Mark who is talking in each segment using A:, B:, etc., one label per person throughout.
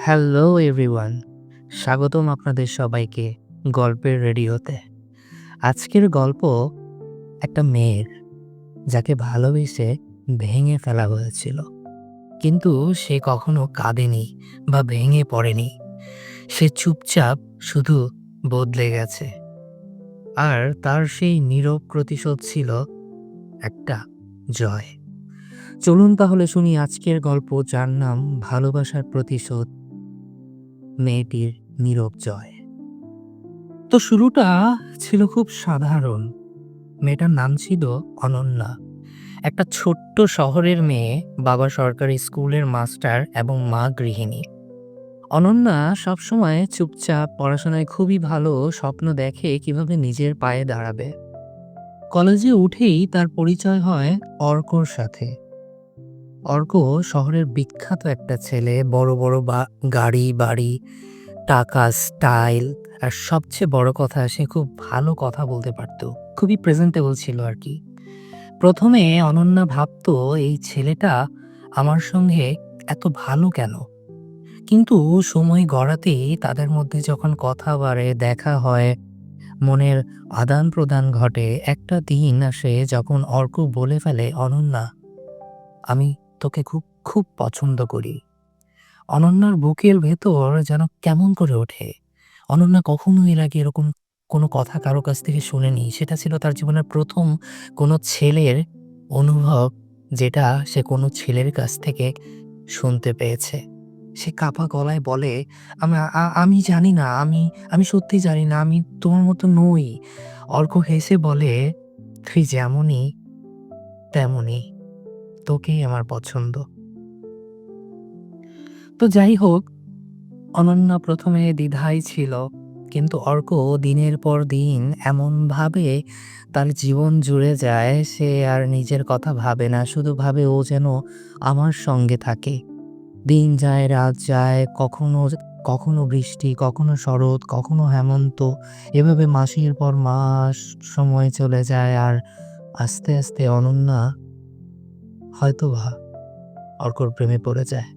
A: Hello everyone স্বাগতম আপনাদের সবাইকে গল্পের রেডিওতে। আজকের গল্প একটা মেয়ের, যাকে ভালোবেসে ভেঙে ফেলা হয়েছিল। কিন্তু সে কখনো কাঁদেনি বা ভেঙে পড়েনি। সে চুপচাপ শুধু বদলে গেছে। আর তার সেই নীরব প্রতিশোধ ছিল একটা জয়। চলুন তাহলে শুনি আজকের গল্প যার নাম ভালোবাসার প্রতিশোধ। মেয়েটির নীরব জয়। তো শুরুটা ছিল খুব সাধারণ। মেয়েটার নাম ছিল অনন্যা। একটা ছোট্ট শহরের মেয়ে, বাবা সরকারি স্কুলের মাস্টার এবং মা গৃহিণী। অনন্যা সবসময় চুপচাপ পড়াশোনায় খুবই ভালো স্বপ্ন দেখে কীভাবে নিজের পায়ে দাঁড়াবে। কলেজে উঠেই তার পরিচয় হয় অর্কর সাথে। অর্ক শহরের বিখ্যাত একটা ছেলে, বড় বড় বা, গাড়ি, বাড়ি, টাকা, স্টাইল, আর সবচেয়ে বড় কথা, সে খুব ভালো কথা বলতে পারতো। খুবই প্রেজেন্টেবল ছিল আর কি। প্রথমে অনন্যা ভাবতো, এই ছেলেটা আমার সঙ্গে এত ভালো কেন? কিন্তু সময় গড়াতেই তাদের মধ্যে যখন কথা বাড়ে, দেখা হয়, মনের আদান প্রদান ঘটে। একটা দিন আসে যখন অর্ক বলে ফেলে, অনন্যা, আমি তোকে খুব খুব পছন্দ করি। অনন্যার বুকের ভেতর যেন কেমন করে ওঠে। অনন্যা কখনো এর আগে এরকম কোনো কথা কারও কাছ থেকে শুনেনি। সেটা ছিল তার জীবনের প্রথম কোনো ছেলের অনুভব যেটা সে কোনো ছেলের কাছ থেকে শুনতে পেয়েছে। সে কাপা গলায় বলে, আমি আমি জানি না, আমি আমি সত্যি জানি না, আমি তোমার মতো নই। অর্ক হেসে বলে, তুই যেমনই, তেমনই। তোকেই আমার পছন্দ। তো যাই হোক, অনন্যা প্রথমে দ্বিধাই ছিল, কিন্তু অর্ক দিনের পর দিন এমনভাবে তার জীবন জুড়ে যায়, সে আর নিজের কথা ভাবে না, শুধু ভাবে ও যেন আমার সঙ্গে থাকে। দিন যায়, রাত যায়, কখনো কখনো বৃষ্টি, কখনো শরৎ, কখনো হেমন্ত, এভাবে মাসের পর মাস সময় চলে যায়, আর আস্তে আস্তে অনন্যা হয়তোবা অর্কর প্রেমে পড়ে যায়।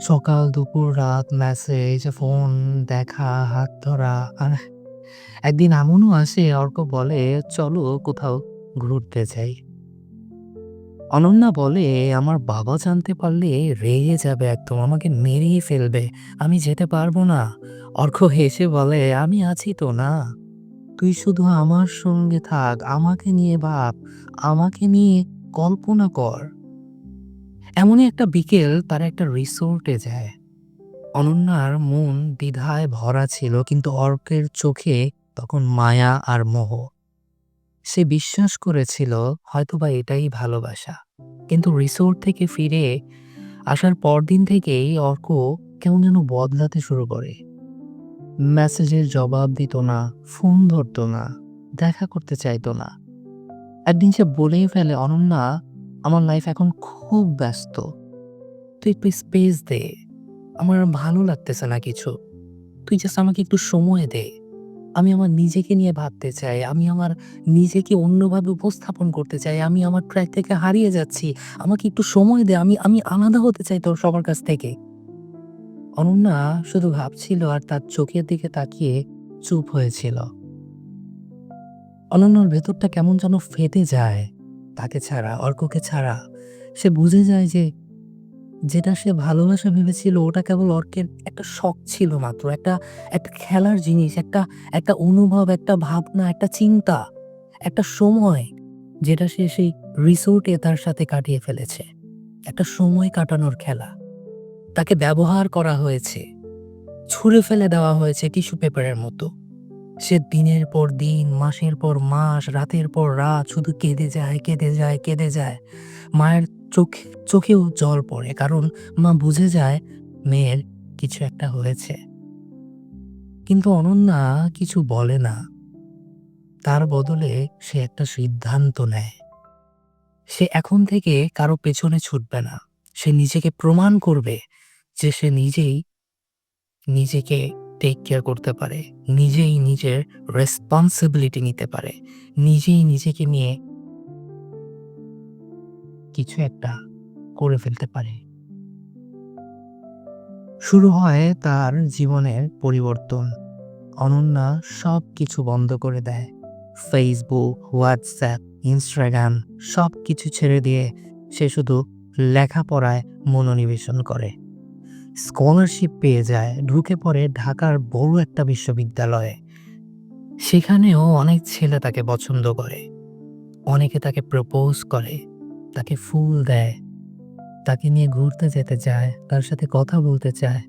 A: সকাল, দুপুর, রাত মেসেজ ফোন দেখা, হাত ধরা একদিন এমনও আসে, অর্ক বলে, চলো কোথাও ঘুরতে যাই। অনন্যা বলে, আমার বাবা জানতে পারলে রেগে যাবে একদম, আমাকে মেরেই ফেলবে, আমি যেতে পারব না। অর্ক হেসে বলে, আমি আছি তো না। তুই শুধু আমার সঙ্গে থাক, আমাকে নিয়ে ভাব, আমাকে নিয়ে কল্পনা কর। এমনই একটা বিকেল তারা একটা রিসোর্টে যায়। অনন্যার মন দ্বিধায় ভরা ছিল, কিন্তু অর্কের চোখে তখন মায়া আর মোহ। সে বিশ্বাস করেছিল, হয়তোবা এটাই ভালোবাসা। কিন্তু রিসোর্ট থেকে ফিরে আসার পরদিন থেকেই অর্ক কেমন যেন বদলাতে শুরু করে। মেসেজের জবাব দিত না, ফোন ধরতো না, দেখা করতে চাইতো না। একদিন সে বলেই ফেলে, অনন্যা, আমার লাইফ এখন খুব ব্যস্ত। তুই একটু স্পেস দে। আমার ভালো লাগতেছে না কিছু। তুই জাস্ট আমাকে একটু সময় দে। আমি আমার নিজেকে নিয়ে ভাবতে চাই। আমি আমার নিজেকে অন্যভাবে উপস্থাপন করতে চাই। আমি আমার ট্র্যাক থেকে হারিয়ে যাচ্ছি। আমাকে একটু সময় দে। আমি আমি আলাদা হতে চাই তোর সবার কাছ থেকে। অনন্যা শুধু ভাবছিল আর তার চোখের দিকে তাকিয়ে চুপ হয়েছিল। অনন্যার ভেতরটা কেমন যেন ফেটে যায়। তাকে ছাড়া, অর্ককে ছাড়া। সে বুঝে যায় যে, যেটা সে ভালোবাসা ভেবেছিল, ওটা কেবল অর্কের একটা শখ ছিল মাত্র, একটা একটা খেলার জিনিস, একটা একটা অনুভব, একটা ভাবনা, একটা চিন্তা, একটা সময়, যেটা সে সেই রিসোর্টে তার সাথে কাটিয়ে ফেলেছে। একটা সময় কাটানোর খেলা। তাকে ব্যবহার করা হয়েছে। ছুঁড়ে ফেলে দেওয়া হয়েছে টিস্যু পেপারের মতো। সে দিনের পর দিন, মাসের পর মাস, রাতের পর রাত শুধু কেঁদে যায় কেঁদে যায় কেঁদে যায়। মায়ের চোখ, চোখেও জল পড়ে কারণ মা বুঝে যায় মেয়ের কিছু একটা হয়েছে। কিন্তু অনন্যা কিছু বলে না। তার বদলে সে একটা সিদ্ধান্ত নেয়। সে এখন থেকে কারও পেছনে ছুটবে না। সে নিজেকে প্রমাণ করবে যে সে নিজেই নিজেকে টেক কেয়ার করতে পারে, নিজেই নিজের রেসপন্সিবিলিটি নিতে পারে, নিজেই নিজেকে নিয়ে কিছু একটা করে ফেলতে পারে। শুরু হয় তার জীবনের পরিবর্তন। অনন্যা সব কিছু বন্ধ করে দেয়। ফেসবুক হোয়াটসঅ্যাপ ইনস্টাগ্রাম সব কিছু ছেড়ে দিয়ে সে শুধু লেখাপড়ায় মনোনিবেশন করে। স্কলারশিপ পেয়ে যায়, ঢুকে পড়ে ঢাকার বড় একটা বিশ্ববিদ্যালয়ে। সেখানেও অনেক ছেলে তাকে পছন্দ করে। অনেকে তাকে প্রপোজ করে, তাকে ফুল দেয়, তাকে নিয়ে ঘুরতে যেতে চায় তার সাথে কথা বলতে চায়।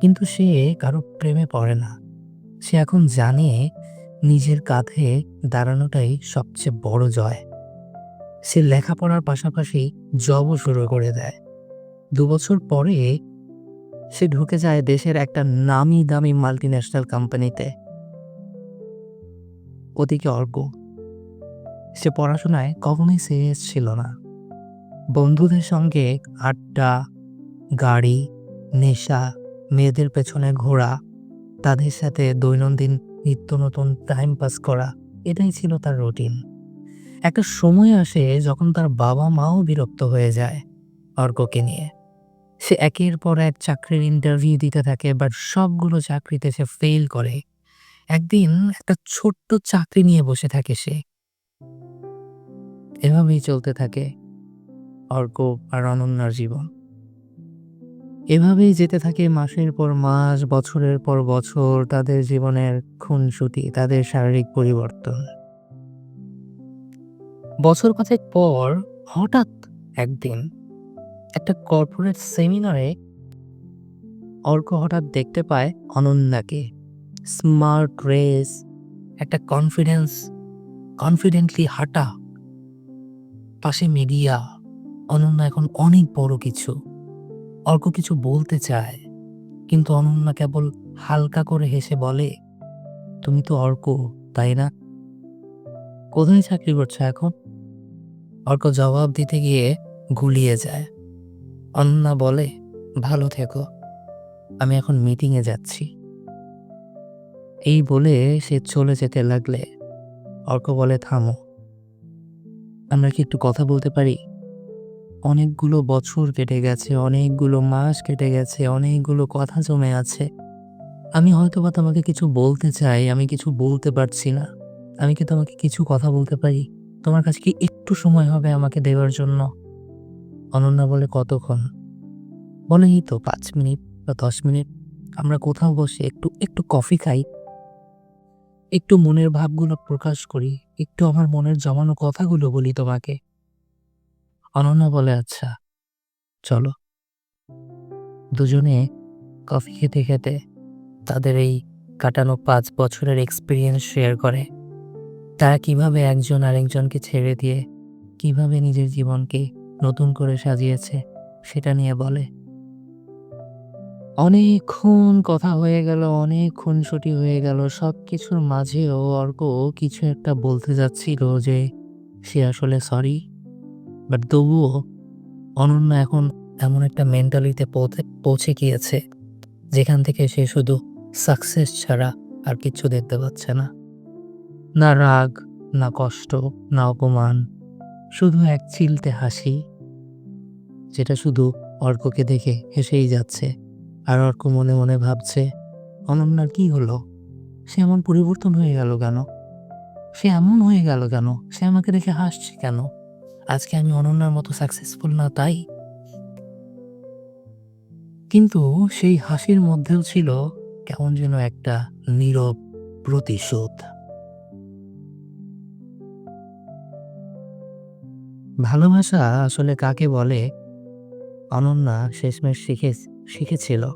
A: কিন্তু সে কারও প্রেমে পড়ে না। সে এখন জানে নিজের কাঁধে দাঁড়ানোটাই সবচেয়ে বড় জয়। সে লেখাপড়ার পাশাপাশি জবও শুরু করে দেয়। দু বছর পরে সে ঢুকে যায় দেশের একটা নামি দামি মাল্টি ন্যাশনাল কোম্পানিতে ওদিকে অর্ক, সে পড়াশোনায় কখনোই সিরিয়াস ছিল না। বন্ধুদের সঙ্গে আড্ডা, গাড়ি, নেশা, মেয়েদের পেছনে ঘোরা, তাদের সাথে দৈনন্দিন নিত্য নতুন টাইম পাস করা, এটাই ছিল তার রুটিন একটা সময় আসে যখন তার বাবা মাও বিরক্ত হয়ে যায় অর্ককে নিয়ে। সে একের পর এক চাকরির ইন্টারভিউ দিতে থাকে বাট সবগুলো চাকরিতে সে ফেল করে। একদিন একটা ছোট্ট চাকরি নিয়ে বসে থাকে সে। এভাবেই চলতে থাকে অর্ক আর অনন্যার জীবন। এভাবেই যেতে থাকে মাসের পর মাস, বছরের পর বছর, তাদের জীবনের খুনসুটি, তাদের শারীরিক পরিবর্তন। বছর পাঁচেক পর হঠাৎ একদিন একটা কর্পোরেট সেমিনারে অর্ক হঠাৎ দেখতে পায় অনন্যাকে। স্মার্ট ড্রেস একটা কনফিডেন্স কনফিডেন্টলি হাঁটা। পাশে মিডিয়া অনন্যা এখন অনেক বড় কিছু। অর্ক কিছু বলতে চায়, কিন্তু অনন্যা কেবল হালকা করে হেসে বলে, তুমি তো অর্ক, তাই না? কোথায় চাকরি করছ এখন? অর্ক জবাব দিতে গিয়ে গুলিয়ে যায়। অনন্যা বলে, ভালো থেকো, আমি এখন মিটিংয়ে যাচ্ছি। এই বলে সে চলে যেতে লাগলে অর্ক বলে, থামো। আমরা কি একটু কথা বলতে পারি? অনেকগুলো বছর কেটে গেছে, অনেকগুলো মাস কেটে গেছে, অনেকগুলো কথা জমে আছে। আমি হয়তো বা তোমাকে কিছু বলতে চাই, আমি কিছু বলতে পারছি না। আমি কি তোমাকে কিছু কথা বলতে পারি? তোমার কাছে কি একটু সময় হবে আমাকে দেওয়ার জন্য? অনন্যা বলে, কতক্ষণ? বলে তো পাঁচ মিনিট বা দশ মিনিট। আমরা কোথাও বসে একটু একটু কফি খাই। একটু মনের ভাবগুলো প্রকাশ করি। একটু আমার মনের জমানো কথাগুলো বলি তোমাকে। অনন্যা বলে আচ্ছা চলো। দুজনে কফি খেতে খেতে তাদের এই কাটানো পাঁচ বছরের এক্সপিরিয়েন্স শেয়ার করে। তারা কীভাবে একজন আরেকজনকে ছেড়ে দিয়ে, কীভাবে নিজের জীবনকে নতুন করে সাজিয়েছে, সেটা নিয়ে বলে। অনেকক্ষণ কথা হয়ে গেল, অনেক খুনসুটি হয়ে গেল সব কিছুর মাঝেও অর্ক কিছু একটা বলতে যাচ্ছিল যে, সে আসলে সরি বাট তবুও অনন্যা এখন এমন একটা মেন্টালিতে পৌঁছে গিয়েছে, যেখান থেকে সে শুধু সাকসেস ছাড়া আর কিছু দেখতে পাচ্ছে না। না রাগ, না কষ্ট, না অপমান, শুধু এক চিলতে হাসি যেটা শুধু অর্ককে দেখে হেসেই যাচ্ছে। আর অর্ক মনে মনে ভাবছে, অনন্যার কি হলো? সে এমন পরিবর্তন হয়ে গেল কেন? সে এমন হয়ে গেল কেন? সে আমাকে দেখে হাসছে কেন? আজকে আমি অনন্যার মতো সাকসেসফুল না তাই? কিন্তু সেই হাসির মধ্যেও ছিল কেমন যেন একটা নীরব প্রতিশোধ। ভালোবাসা আসলে কাকে বলে অনন্যা শেষমেশ শিখে, শিখেছিল।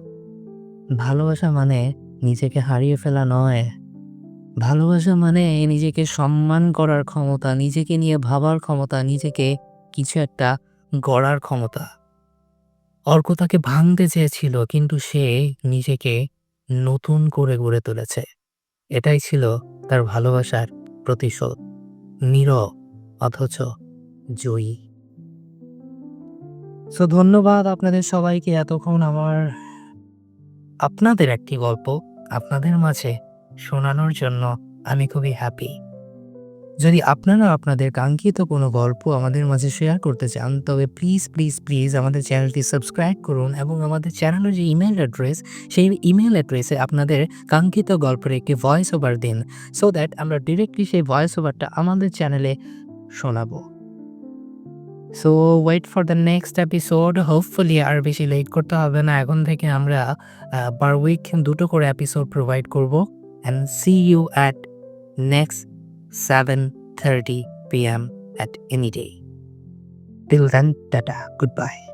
A: ভালোবাসা মানে নিজেকে হারিয়ে ফেলা নয়। ভালোবাসা মানে নিজেকে সম্মান করার ক্ষমতা, নিজেকে নিয়ে ভাবার ক্ষমতা, নিজেকে কিছু একটা গড়ার ক্ষমতা। অর্ক তাকে ভাঙতে চেয়েছিল, কিন্তু সে নিজেকে নতুন করে গড়ে তুলেছে। এটাই ছিল তার ভালোবাসার প্রতিশোধ। নীরব, অথচ জয়ী। সো ধন্যবাদ আপনাদের সবাইকে এতক্ষণ আমার আপনাদের একটি গল্প আপনাদের মাঝে শোনানোর জন্য। আমি খুবই হ্যাপি যদি আপনারা আপনাদের কাঙ্ক্ষিত কোনো গল্প আমাদের মাঝে শেয়ার করতে চান, তবে প্লিজ প্লিজ প্লিজ আমাদের চ্যানেলটি সাবস্ক্রাইব করুন এবং আমাদের চ্যানেলের যে ইমেল অ্যাড্রেস সেই ইমেল অ্যাড্রেসে আপনাদের কাঙ্ক্ষিত গল্পের একটি ভয়েস ওভার দিন। সো দ্যাট আমরা ডিরেক্টলি সেই ভয়েস ওভারটা আমাদের চ্যানেলে শোনাবো। So wait for the next episode hopefully আর বেশি লেট করতে হবে না। এখন থেকে আমরা পার উইক দুটো করে এপিসোড প্রোভাইড করব। And see you at next seven thirty P M at any day till then tata good bye